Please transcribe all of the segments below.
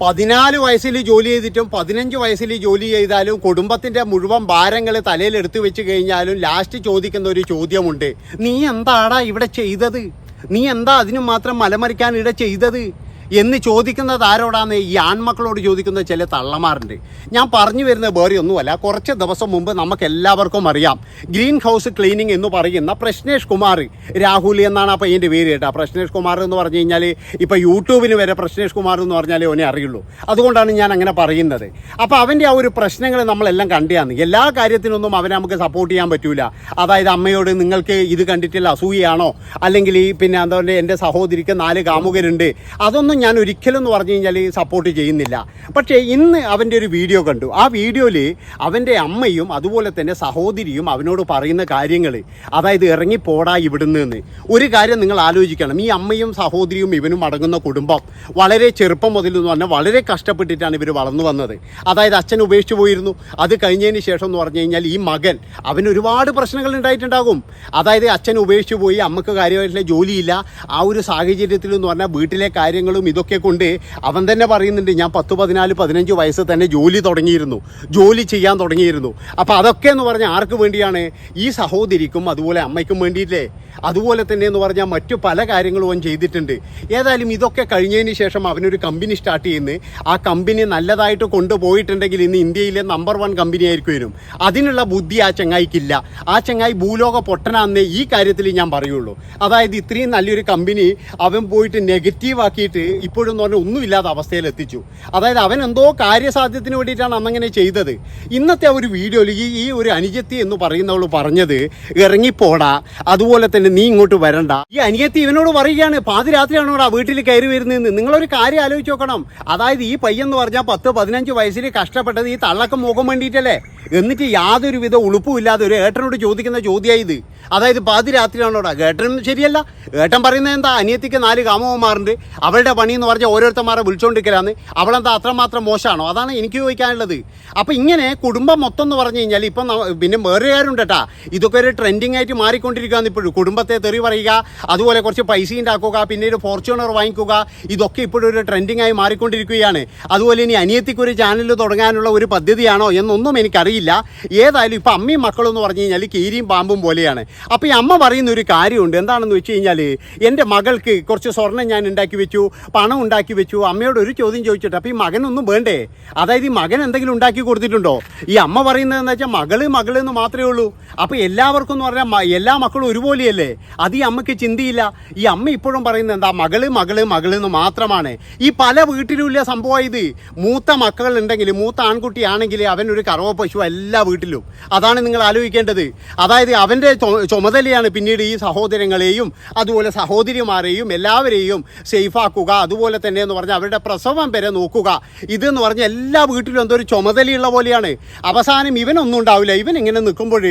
പതിനാല് വയസ്സിൽ ജോലി ചെയ്തിട്ടും പതിനഞ്ച് വയസ്സിൽ ജോലി ചെയ്താലും കുടുംബത്തിന്റെ മുഴുവൻ ഭാരങ്ങൾ തലയിൽ എടുത്തു വെച്ച് കഴിഞ്ഞാലും ലാസ്റ്റ് ചോദിക്കുന്ന ഒരു ചോദ്യമുണ്ട്. നീ എന്താടാ ഇവിടെ ചെയ്തത്? നീ എന്താ അതിനു മാത്രം മലമറിക്കാൻ ഇവിടെ ചെയ്തത്? എന്ന് ചോദിക്കുന്നത് ആരോടാന്ന് ഈ ആൺമക്കളോട് ചോദിക്കുന്ന ചില തള്ളമാരുണ്ട്. ഞാൻ പറഞ്ഞു വരുന്നത് വേറെ ഒന്നുമല്ല. കുറച്ച് ദിവസം മുമ്പ് നമുക്ക് എല്ലാവർക്കും അറിയാം. ഗ്രീൻ ഹൗസ് ക്ലീനിങ് എന്ന് പറയുന്ന പ്രശ്നേഷ് കുമാർ രാഹുൽ എന്നാണ് ആ പയ്യന്റെ പേര് കേട്ടോ. പ്രശ്നേഷ് കുമാർ എന്ന് പറഞ്ഞു കഴിഞ്ഞാൽ ഇപ്പോൾ യൂട്യൂബിന് വരെ പ്രശ്നേഷ് കുമാർ എന്ന് പറഞ്ഞാലേ ഒന്നേ അറിയുള്ളൂ. അതുകൊണ്ടാണ് ഞാൻ അങ്ങനെ പറയുന്നത്. അപ്പോൾ അവന്റെ ആ ഒരു പ്രശ്നങ്ങൾ നമ്മളെല്ലാം കണ്ടിയാണ് എല്ലാ കാര്യത്തിനൊന്നും അവനെ നമുക്ക് സപ്പോർട്ട് ചെയ്യാൻ പറ്റൂല. അതായത് അമ്മയോട് നിങ്ങൾക്ക് ഇത് കണ്ടിട്ടില്ല അസൂയാണോ അല്ലെങ്കിൽ ഈ പിന്നെ എന്താ പറയുക എന്റെ സഹോദരിക്ക് നാല് കാമുകരുണ്ട്. അതൊന്നും ഞാൻ ഒരിക്കലും എന്ന് പറഞ്ഞു കഴിഞ്ഞാൽ സപ്പോർട്ട് ചെയ്യുന്നില്ല. പക്ഷേ ഇന്ന് അവന്റെ ഒരു വീഡിയോ കണ്ടു. ആ വീഡിയോയിൽ അവന്റെ അമ്മയും അതുപോലെ തന്നെ സഹോദരിയും അവനോട് പറയുന്ന കാര്യങ്ങൾ അതായത് ഇറങ്ങിപ്പോടാ ഇവിടുന്ന് എന്ന് ഒരു കാര്യം നിങ്ങൾ ആലോചിക്കണം. ഈ അമ്മയും സഹോദരിയും ഇവനും അടങ്ങുന്ന കുടുംബം വളരെ ചെറുപ്പം മുതൽ എന്ന് പറഞ്ഞാൽ വളരെ കഷ്ടപ്പെട്ടിട്ടാണ് ഇവർ വളർന്നു വന്നത്. അതായത് അച്ഛൻ ഉപേക്ഷിച്ചു പോയിരുന്നു. അത് കഴിഞ്ഞതിന് ശേഷം എന്ന് പറഞ്ഞു കഴിഞ്ഞാൽ ഈ മകൻ അവന് ഒരുപാട് പ്രശ്നങ്ങൾ ഉണ്ടായിട്ടുണ്ടാകും. അതായത് അച്ഛൻ ഉപേക്ഷിച്ചു പോയി അമ്മയ്ക്ക് കാര്യമായിട്ടുള്ള ജോലിയില്ല. ആ ഒരു സാഹചര്യത്തിൽ എന്ന് പറഞ്ഞാൽ വീട്ടിലെ കാര്യങ്ങളും ഇതൊക്കെ കൊണ്ട് അവൻ തന്നെ പറയുന്നുണ്ട് ഞാൻ പത്ത് പതിനാല് പതിനഞ്ച് വയസ്സ് തന്നെ ജോലി തുടങ്ങിയിരുന്നു. ജോലി ചെയ്യാൻ തുടങ്ങിയിരുന്നു. അപ്പോൾ അതൊക്കെ എന്ന് പറഞ്ഞാൽ ആർക്ക് വേണ്ടിയാണ്? ഈ സഹോദരിക്കും അതുപോലെ അമ്മയ്ക്കും വേണ്ടിയില്ലേ? അതുപോലെ തന്നെ എന്ന് പറഞ്ഞാൽ മറ്റു പല കാര്യങ്ങളും അവൻ ചെയ്തിട്ടുണ്ട്. ഏതായാലും ഇതൊക്കെ കഴിഞ്ഞതിന് ശേഷം അവനൊരു കമ്പനി സ്റ്റാർട്ട് ചെയ്യുന്നു. ആ കമ്പനി നല്ലതായിട്ട് കൊണ്ടുപോയിട്ടുണ്ടെങ്കിൽ ഇന്ന് ഇന്ത്യയിലെ നമ്പർ വൺ കമ്പനി ആയിരിക്കും വരും. അതിനുള്ള ബുദ്ധി ആ ചങ്ങായിക്കില്ല. ആ ചങ്ങായി ഭൂലോക പൊട്ടനാന്നേ ഈ കാര്യത്തിൽ ഞാൻ പറയുള്ളൂ. അതായത് ഇത്രയും നല്ലൊരു കമ്പനി അവൻ പോയിട്ട് നെഗറ്റീവ് ആക്കിയിട്ട് ഇപ്പോഴും പറഞ്ഞാൽ ഒന്നുമില്ലാത്ത അവസ്ഥയിൽ എത്തിച്ചു അതായത് അവൻ എന്തോ കാര്യസാധ്യത്തിന് വേണ്ടിയിട്ടാണ് അന്നങ്ങനെ ചെയ്തത്. ഇന്നത്തെ ആ ഒരു വീഡിയോയിൽ ഈ ഈ ഒരു അനുജത്തി എന്ന് പറയുന്നവൾ പറഞ്ഞത് ഇറങ്ങിപ്പോടാ അതുപോലെ തന്നെ നീ ഇങ്ങോട്ട് വരണ്ട. ഈ അനിയത്തി ഇവനോട് പറയുകയാണ് പാതിരാത്രിയാണോടാ വീട്ടിൽ കയറി വരുന്നതെന്ന്? നിങ്ങളൊരു കാര്യം ആലോചിച്ച് നോക്കണം. അതായത് ഈ പയ്യെന്ന് പറഞ്ഞാൽ പത്ത് പതിനഞ്ച് വയസ്സിൽ കഷ്ടപ്പെട്ടത് ഈ തള്ളക്കം മുഖം വേണ്ടിയിട്ടല്ലേ? എന്നിട്ട് യാതൊരു വിധ ഉളുപ്പുമില്ലാതെ ഒരു ഏട്ടനോട് ചോദിക്കുന്ന ചോദ്യമായി ഇത്. അതായത് പാതിരാത്രിയാണോടാ ഏട്ടനും ശരിയല്ല. ഏട്ടൻ പറയുന്നത് എന്താ? അനിയത്തിക്ക് നാല് കാമവന്മാരുണ്ട് അവളുടെ പണി എന്ന് പറഞ്ഞാൽ ഓരോരുത്തന്മാരെ വിളിച്ചുകൊണ്ടിരിക്കലാന്ന് അവളെന്താ അത്രമാത്രം മോശമാണോ അതാണ് എനിക്ക് ചോദിക്കാനുള്ളത്. അപ്പോൾ ഇങ്ങനെ കുടുംബം മൊത്തം എന്ന് പറഞ്ഞു കഴിഞ്ഞാൽ ഇപ്പം പിന്നെ വേറെ ആരുണ്ട് കേട്ടാ ഇതൊക്കെ ഒരു ട്രെൻഡിങ് ആയിട്ട് മാറിക്കൊണ്ടിരിക്കുകയാണ് ഇപ്പോഴും. കുടുംബത്തെ തെറി പറയുക അതുപോലെ കുറച്ച് പൈസ ഉണ്ടാക്കുക പിന്നെ ഒരു ഫോർച്യൂണർ വാങ്ങിക്കുക ഇതൊക്കെ ഇപ്പോഴും ഒരു ട്രെൻഡിങ് ആയി മാറിക്കൊണ്ടിരിക്കുകയാണ്. അതുപോലെ ഇനി അനിയത്തിക്ക് ഒരു ചാനൽ തുടങ്ങാനുള്ള ഒരു പദ്ധതിയാണോ എന്നൊന്നും എനിക്കറിയില്ല. ഏതായാലും ഇപ്പം അമ്മയും മക്കളും എന്ന് പറഞ്ഞു കഴിഞ്ഞാൽ കീരിയും പാമ്പും പോലെയാണ്. അപ്പോൾ ഈ അമ്മ പറയുന്ന ഒരു കാര്യമുണ്ട്. എന്താണെന്ന് വെച്ച് കഴിഞ്ഞാൽ എന്റെ മകൾക്ക് കുറച്ച് സ്വർണം ഞാൻ ഉണ്ടാക്കി വെച്ചു. പണം ഉണ്ടാക്കി വെച്ചു. അമ്മയോട് ഒരു ചോദ്യം ചോദിച്ചിട്ട് അപ്പോൾ ഈ മകനൊന്നും വേണ്ടേ? അതായത് ഈ മകൻ എന്തെങ്കിലും ഉണ്ടാക്കി കൊടുത്തിട്ടുണ്ടോ? ഈ അമ്മ പറയുന്നത് എന്താ വെച്ചാൽ മകൾ മകൾ എന്ന് മാത്രമേ ഉള്ളൂ. അപ്പോൾ എല്ലാവർക്കും എന്ന് പറഞ്ഞാൽ എല്ലാ മക്കളും ഒരുപോലെയല്ലേ? അത് ഈ അമ്മയ്ക്ക് ചിന്തയില്ല. ഈ അമ്മ ഇപ്പോഴും പറയുന്നത് എന്താ മകൾ മകൾ മകൾ എന്ന് മാത്രമാണ്. ഈ പല വീട്ടിലും ഇല്ല സംഭവമായത് മൂത്ത മക്കൾ ഉണ്ടെങ്കിൽ മൂത്ത ആൺകുട്ടിയാണെങ്കിൽ അവൻ ഒരു കറവ പശു എല്ലാ വീട്ടിലും. അതാണ് നിങ്ങൾ ആലോചിക്കേണ്ടത്. അതായത് അവന്റെ ചുമതലയാണ് പിന്നീട് ഈ സഹോദരങ്ങളെയും അതുപോലെ സഹോദരിമാരെയും എല്ലാവരെയും സേഫാക്കുക അതുപോലെ തന്നെ എന്ന് പറഞ്ഞാൽ അവരുടെ പ്രസവം വരെ നോക്കുക. ഇതെന്ന് പറഞ്ഞാൽ എല്ലാ വീട്ടിലും എന്തോ ഒരു ചുമതലയുള്ള പോലെയാണ്. അവസാനം ഇവനൊന്നും ഉണ്ടാവില്ല. ഇവൻ ഇങ്ങനെ നിൽക്കുമ്പോൾ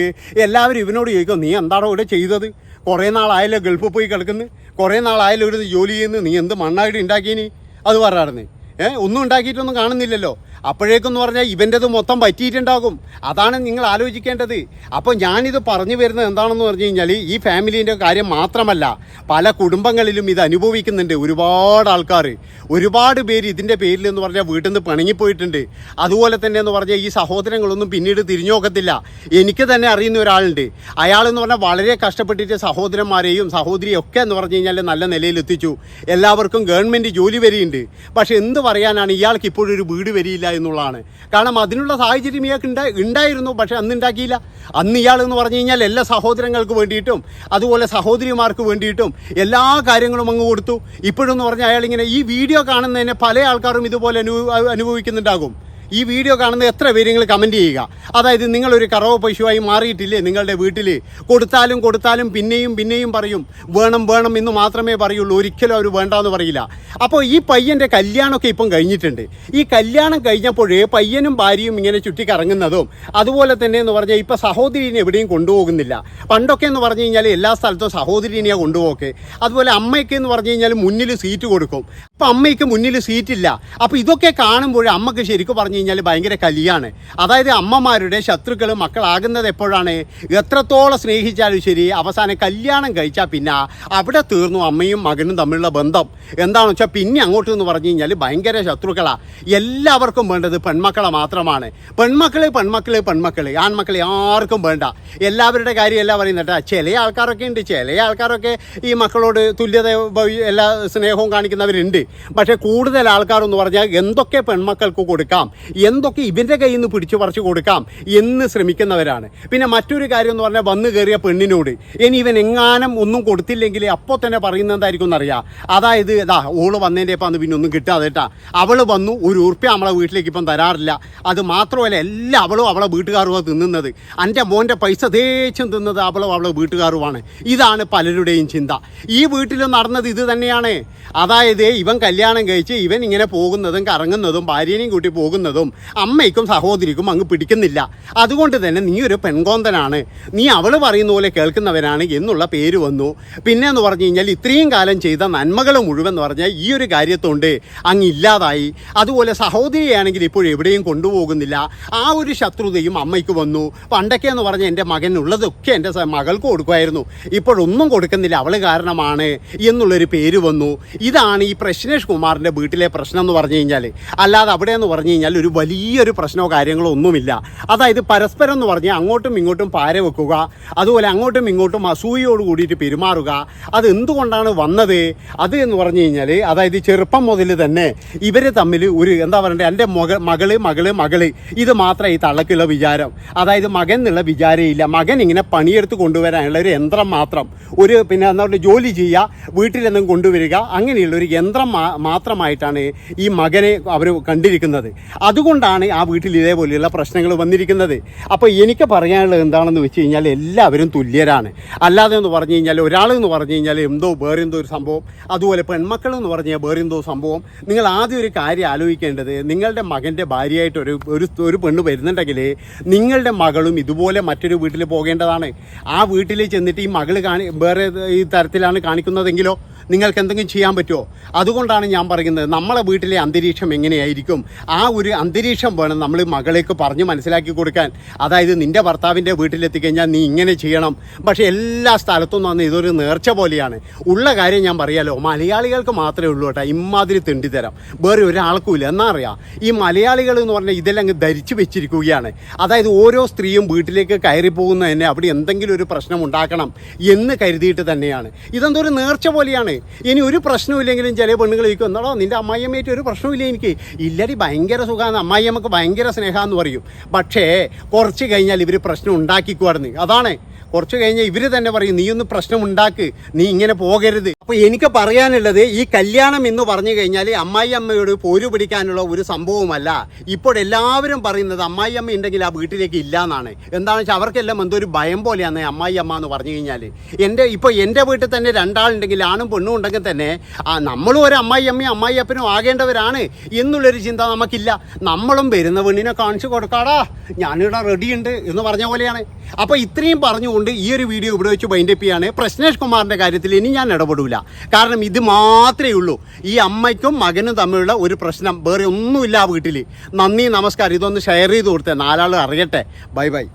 എല്ലാവരും ഇവനോട് ചോദിക്കും നീ എന്താണോ ഇവിടെ ചെയ്തത്? കുറേ നാളായാലോ ഗൾഫിൽ പോയി കിടക്കുന്നു. കുറേ നാളായാലോ ഒരു ജോലി ചെയ്യുന്നു. നീ എന്ത് മണ്ണായിട്ട് ഉണ്ടാക്കിയനി അത് പറയാറുണ്ട് ഏഹ് ഒന്നും ഉണ്ടാക്കിയിട്ടൊന്നും കാണുന്നില്ലല്ലോ. അപ്പോഴേക്കെന്ന് പറഞ്ഞാൽ ഇവന്റെത് മൊത്തം പറ്റിയിട്ടുണ്ടാകും. അതാണ് നിങ്ങൾ ആലോചിക്കേണ്ടത്. അപ്പോൾ ഞാനിത് പറഞ്ഞു വരുന്നത് എന്താണെന്ന് പറഞ്ഞു കഴിഞ്ഞാൽ ഈ ഫാമിലീന്റെ കാര്യം മാത്രമല്ല പല കുടുംബങ്ങളിലും ഇത് അനുഭവിക്കുന്നുണ്ട് ഒരുപാട് ആൾക്കാർ ഒരുപാട് പേര് ഇതിന്റെ പേരിൽ എന്ന് പറഞ്ഞാൽ വീട്ടിൽ നിന്ന് പിണങ്ങിപ്പോയിട്ടുണ്ട്. അതുപോലെ തന്നെ എന്ന് പറഞ്ഞാൽ ഈ സഹോദരങ്ങളൊന്നും പിന്നീട് തിരിഞ്ഞു നോക്കത്തില്ല. എനിക്ക് തന്നെ അറിയുന്ന ഒരാളുണ്ട്. അയാളെന്ന് പറഞ്ഞാൽ വളരെ കഷ്ടപ്പെട്ടിട്ട് സഹോദരന്മാരെയും സഹോദരിയും ഒക്കെ എന്ന് പറഞ്ഞു കഴിഞ്ഞാൽ നല്ല നിലയിൽ എത്തിച്ചു. എല്ലാവർക്കും ഗവൺമെന്റ് ജോലി വരെയുണ്ട്. പക്ഷേ എന്ത് പറയാനാണ് ഇയാൾക്ക് ഇപ്പോഴൊരു വീട് വരിയില്ല എന്നുള്ളതാണ്. കാരണം അതിനുള്ള സാഹചര്യം ഇയാൾക്ക് ഉണ്ടാ ഉണ്ടായിരുന്നു പക്ഷെ അന്ന് ഉണ്ടാക്കിയില്ല അന്ന് ഇയാൾ എന്ന് പറഞ്ഞു കഴിഞ്ഞാൽ എല്ലാ സഹോദരങ്ങൾക്ക് വേണ്ടിയിട്ടും അതുപോലെ സഹോദരിമാർക്ക് വേണ്ടിയിട്ടും എല്ലാ കാര്യങ്ങളും അങ്ങ് കൊടുത്തു. ഇപ്പോഴെന്ന് പറഞ്ഞാൽ അയാൾ ഇങ്ങനെ ഈ വീഡിയോ കാണുന്നതിനെ പല ആൾക്കാരും ഇതുപോലെ അനുഭവിക്കുന്നുണ്ടാകും. ഈ വീഡിയോ കാണുന്ന എത്ര പേര് നിങ്ങൾ കമന്റ് ചെയ്യുക. അതായത് നിങ്ങളൊരു കറവ പശുവായി മാറിയിട്ടില്ലേ നിങ്ങളുടെ വീട്ടിൽ കൊടുത്താലും കൊടുത്താലും പിന്നെയും പിന്നെയും പറയും വേണം വേണം എന്ന് മാത്രമേ പറയുള്ളൂ. ഒരിക്കലും അവർ വേണ്ടാന്ന് പറയില്ല. അപ്പോൾ ഈ പയ്യന്റെ കല്യാണമൊക്കെ ഇപ്പം കഴിഞ്ഞിട്ടുണ്ട്. ഈ കല്യാണം കഴിഞ്ഞപ്പോഴേ പയ്യനും ഭാര്യയും ഇങ്ങനെ ചുറ്റിക്കറങ്ങുന്നതും അതുപോലെ തന്നെ എന്ന് പറഞ്ഞാൽ ഇപ്പം സഹോദരിനെ എവിടെയും കൊണ്ടുപോകുന്നില്ല. പണ്ടൊക്കെ എന്ന് പറഞ്ഞു കഴിഞ്ഞാൽ എല്ലാ സ്ഥലത്തും സഹോദരിനെയാണ് കൊണ്ടുപോകെ അതുപോലെ അമ്മയ്ക്ക് എന്ന് പറഞ്ഞു കഴിഞ്ഞാൽ മുന്നിൽ സീറ്റ് കൊടുക്കും. അപ്പം അമ്മയ്ക്ക് മുന്നിൽ സീറ്റില്ല. അപ്പോൾ ഇതൊക്കെ കാണുമ്പോൾ അമ്മയ്ക്ക് ശരിക്കും പറഞ്ഞു പറഞ്ഞു കഴിഞ്ഞാൽ ഭയങ്കര കലിയാണ്. അതായത് അമ്മമാരുടെ ശത്രുക്കൾ മക്കളാകുന്നത് എപ്പോഴാണ്? എത്രത്തോളം സ്നേഹിച്ചാലും ശരി അവസാനം കല്യാണം കഴിച്ചാൽ പിന്നെ അവിടെ തീർന്നു അമ്മയും മകനും തമ്മിലുള്ള ബന്ധം. എന്താണെന്ന് വെച്ചാൽ പിന്നെ അങ്ങോട്ട് എന്ന് പറഞ്ഞു കഴിഞ്ഞാൽ ഭയങ്കര ശത്രുക്കളാണ് എല്ലാവർക്കും വേണ്ടത് പെൺമക്കളെ മാത്രമാണ്. പെൺമക്കൾ പെൺമക്കൾ പെൺമക്കൾ. ആൺമക്കളെ ആർക്കും വേണ്ട. എല്ലാവരുടെ കാര്യമല്ല പറയുന്നത് ചില ആൾക്കാരൊക്കെ ഉണ്ട് ചില ആൾക്കാരൊക്കെ ഈ മക്കളോട് തുല്യത എല്ലാ സ്നേഹവും കാണിക്കുന്നവരുണ്ട്. പക്ഷേ കൂടുതൽ ആൾക്കാരെന്ന് പറഞ്ഞാൽ എന്തൊക്കെ പെൺമക്കൾക്ക് കൊടുക്കാം? എന്തൊക്കെ ഇവന്റെ കയ്യിൽ നിന്ന് പിടിച്ചു പറിച്ചു കൊടുക്കാം എന്ന് ശ്രമിക്കുന്നവരാണ്. പിന്നെ മറ്റൊരു കാര്യം എന്ന് പറഞ്ഞാൽ വന്നു കയറിയ പെണ്ണിനോട് ഇനി ഇവൻ എങ്ങാനും ഒന്നും കൊടുത്തില്ലെങ്കിൽ അപ്പോൾ തന്നെ പറയുന്നത് എന്തായിരിക്കും എന്നറിയാം അതായത് ഇതാ ഓൾ വന്നതിന്റെ ഇപ്പം അന്ന് പിന്നെ ഒന്നും കിട്ടാതെ കേട്ടാ അവൾ വന്നു ഒരു ഉറുപ്പ്യ നമ്മളെ വീട്ടിലേക്ക് ഇപ്പം തരാറില്ല. അത് മാത്രമല്ല എല്ലാ അവളും അവളെ വീട്ടുകാരുമാണ് തിന്നുന്നത്. എന്റെ മോന്റെ പൈസ തേച്ചും തിന്നത് അവളും അവളെ വീട്ടുകാരുമാണ് ഇതാണ് പലരുടെയും ചിന്ത. ഈ വീട്ടിൽ നടന്നത് ഇത് തന്നെയാണ്. അതായത് ഇവൻ കല്യാണം കഴിച്ച് ഇവൻ ഇങ്ങനെ പോകുന്നതും കറങ്ങുന്നതും ഭാര്യനെയും കൂട്ടി പോകുന്നതും അമ്മയ്ക്കും സഹോദരിക്കും അങ്ങ് പിടിക്കുന്നില്ല. അതുകൊണ്ട് തന്നെ നീ ഒരു പെൺകോന്തനാണ്. നീ അവൾ പറയുന്ന പോലെ കേൾക്കുന്നവനാണ് എന്നുള്ള പേര് വന്നു. പിന്നെ എന്ന് പറഞ്ഞു കഴിഞ്ഞാൽ ഇത്രയും കാലം ചെയ്ത നന്മകൾ മുഴുവൻ എന്ന് പറഞ്ഞാൽ ഈ ഒരു കാര്യത്തോണ്ട് അങ്ങ് ഇല്ലാതായി. അതുപോലെ സഹോദരിയാണെങ്കിൽ ഇപ്പോൾ എവിടെയും കൊണ്ടുപോകുന്നില്ല. ആ ഒരു ശത്രുതയും അമ്മയ്ക്ക് വന്നു. പണ്ടൊക്കെ എന്ന് പറഞ്ഞാൽ എന്റെ മകനുള്ളതൊക്കെ എന്റെ മകൾക്ക് കൊടുക്കുമായിരുന്നു. ഇപ്പോഴൊന്നും കൊടുക്കുന്നില്ല. അവൾ കാരണമാണ് എന്നുള്ളൊരു പേര് വന്നു. ഇതാണ് ഈ പ്രശ്നേഷ് കുമാറിന്റെ വീട്ടിലെ പ്രശ്നം എന്ന് പറഞ്ഞു കഴിഞ്ഞാൽ. അല്ലാതെ അവിടെ എന്ന് പറഞ്ഞു കഴിഞ്ഞാൽ ഒരു വലിയൊരു പ്രശ്നമോ കാര്യങ്ങളോ ഒന്നുമില്ല. അതായത് പരസ്പരം എന്ന് പറഞ്ഞാൽ അങ്ങോട്ടും ഇങ്ങോട്ടും പാര വെക്കുക അതുപോലെ അങ്ങോട്ടും ഇങ്ങോട്ടും അസൂയയോട് കൂടിയിട്ട് പെരുമാറുക അത് എന്തുകൊണ്ടാണ് വന്നത്? അത് എന്ന് പറഞ്ഞു കഴിഞ്ഞാൽ അതായത് ചെറുപ്പം മുതൽ തന്നെ ഇവർ തമ്മിൽ ഒരു എന്താ പറയണ്ടേ എന്റെ മക മകൾ മകൾ മകൾ ഇത് മാത്രമേ ഈ തള്ളക്കുള്ള വിചാരം. അതായത് മകൻ എന്നുള്ള വിചാരമില്ല മകൻ ഇങ്ങനെ പണിയെടുത്ത് കൊണ്ടുവരാനുള്ള ഒരു യന്ത്രം മാത്രം. ഒരു പിന്നെ എന്താ പറയുക ജോലി ചെയ്യുക വീട്ടിലെന്നും കൊണ്ടുവരിക അങ്ങനെയുള്ള ഒരു യന്ത്രം മാത്രമായിട്ടാണ് ഈ മകനെ അവർ കണ്ടിരിക്കുന്നത്. അതുകൊണ്ടാണ് ആ വീട്ടിൽ ഇതേപോലെയുള്ള പ്രശ്നങ്ങൾ വന്നിരിക്കുന്നത്. അപ്പോൾ എനിക്ക് പറയാനുള്ളത് എന്താണെന്ന് വെച്ച് കഴിഞ്ഞാൽ എല്ലാവരും തുല്യരാണ്. അല്ലാതെ എന്ന് പറഞ്ഞു കഴിഞ്ഞാൽ ഒരാൾ എന്ന് പറഞ്ഞു കഴിഞ്ഞാൽ എന്തോ വേറെന്തോ ഒരു സംഭവം. അതുപോലെ പെൺമക്കൾ എന്ന് പറഞ്ഞാൽ വേറെന്തോ സംഭവം. നിങ്ങൾ ആദ്യം ഒരു കാര്യം ആലോചിക്കേണ്ടത് നിങ്ങളുടെ മകന്റെ ഭാര്യയായിട്ട് ഒരു ഒരു ഒരു പെണ്ണ് വരുന്നുണ്ടെങ്കിൽ നിങ്ങളുടെ മകളും ഇതുപോലെ മറ്റൊരു വീട്ടിൽ പോകേണ്ടതാണ്. ആ വീട്ടിൽ ചെന്നിട്ട് ഈ മകൾ കാണി വേറെ ഈ തരത്തിലാണ് കാണിക്കുന്നതെങ്കിലോ നിങ്ങൾക്ക് എന്തെങ്കിലും ചെയ്യാൻ പറ്റുമോ? അതുകൊണ്ടാണ് ഞാൻ പറയുന്നത് നമ്മളെ വീട്ടിലെ അന്തരീക്ഷം എങ്ങനെയായിരിക്കും? ആ ഒരു അന്തരീക്ഷം വേണം നമ്മൾ മകളേക്ക് പറഞ്ഞ് മനസ്സിലാക്കി കൊടുക്കാൻ. അതായത് നിന്റെ ഭർത്താവിന്റെ വീട്ടിലെത്തിക്കഴിഞ്ഞാൽ നീ ഇങ്ങനെ ചെയ്യണം. പക്ഷേ എല്ലാ സ്ഥലത്തും വന്ന് ഇതൊരു നേർച്ച പോലെയാണ്. ഉള്ള കാര്യം ഞാൻ പറയാലോ മലയാളികൾക്ക് മാത്രമേ ഉള്ളൂ കേട്ടോ ഇമാതിരി തിണ്ടിത്തരം. വേറെ ഒരാൾക്കും ഇല്ല എന്നാ അറിയാം ഈ മലയാളികൾ എന്ന് പറഞ്ഞാൽ ഇതെല്ലാം അങ്ങ് ധരിച്ചു വെച്ചിരിക്കുകയാണ്. അതായത് ഓരോ സ്ത്രീയും വീട്ടിലേക്ക് കയറി പോകുന്നതന്നെ അവിടെ എന്തെങ്കിലും ഒരു പ്രശ്നം ഉണ്ടാക്കണം എന്ന് കരുതിയിട്ട് തന്നെയാണ്. ഇതെന്തോ ഒരു നേർച്ച പോലെയാണ്. ഇനി ഒരു പ്രശ്നമില്ലെങ്കിലും ചില പെണ്ണുങ്ങൾ ചോദിക്കും എന്നാടോ നിന്റെ അമ്മായിയമ്മയായിട്ട് ഒരു പ്രശ്നമില്ല എനിക്ക്? ഇല്ലടി ഭയങ്കര സുഖമാണ് അമ്മായിയമ്മക്ക് ഭയങ്കര സ്നേഹമെന്ന് പറയും. പക്ഷേ കുറച്ച് കഴിഞ്ഞാൽ ഇവർ പ്രശ്നം ഉണ്ടാക്കിക്കുവായിരുന്നു അതാണ് കുറച്ച് കഴിഞ്ഞാൽ ഇവർ തന്നെ പറയും നീ ഒന്ന് പ്രശ്നം ഉണ്ടാക്ക് നീ ഇങ്ങനെ പോകരുത്. അപ്പോൾ എനിക്ക് പറയാനുള്ളത് ഈ കല്യാണം എന്ന് പറഞ്ഞു കഴിഞ്ഞാൽ അമ്മായി അമ്മയോട് പോരു പിടിക്കാനുള്ള ഒരു സംഭവമല്ല ഇപ്പോൾ എല്ലാവരും പറയുന്നത് അമ്മായി അമ്മ ഉണ്ടെങ്കിൽ ആ വീട്ടിലേക്ക് ഇല്ല എന്നാണ്. എന്താണെന്ന് വെച്ചാൽ അവർക്കെല്ലാം എന്തോ ഒരു ഭയം പോലെയാണ് അമ്മായി അമ്മ എന്ന് പറഞ്ഞു കഴിഞ്ഞാൽ എന്റെ ഇപ്പോൾ എന്റെ വീട്ടിൽ തന്നെ രണ്ടാളുണ്ടെങ്കിൽ ആണും പെണ്ണും ഉണ്ടെങ്കിൽ തന്നെ ആ നമ്മളും ഒരു അമ്മായി അമ്മയും അമ്മായി അപ്പനും ആകേണ്ടവരാണ് എന്നുള്ളൊരു ചിന്ത നമുക്കില്ല. നമ്മളും വരുന്ന പെണ്ണിനെ കാണിച്ചു കൊടുക്കാടാ ഞാനിവിടെ റെഡിയുണ്ട് എന്ന് പറഞ്ഞ പോലെയാണ്. അപ്പോൾ ഇത്രയും പറഞ്ഞുകൊണ്ട് ഈ ഒരു വീഡിയോ ഇവിടെ വെച്ച് ബൈൻഡപ്പ് ചെയ്യാണ്. പ്രശ്നേഷ് കുമാറിന്റെ കാര്യത്തിൽ ഇനി ഞാൻ ഇടപെടില്ല കാരണം ഇത് മാത്രമേ ഉള്ളൂ. ഈ അമ്മയ്ക്കും മകനും തമ്മിലുള്ള ഒരു പ്രശ്നം. വേറെ ഒന്നുമില്ല ആ വീട്ടിൽ നന്ദി നമസ്കാരം. ഇതൊന്ന് ഷെയർ ചെയ്ത് കൊടുത്തേ. നാലാൾ അറിയട്ടെ. Bye bye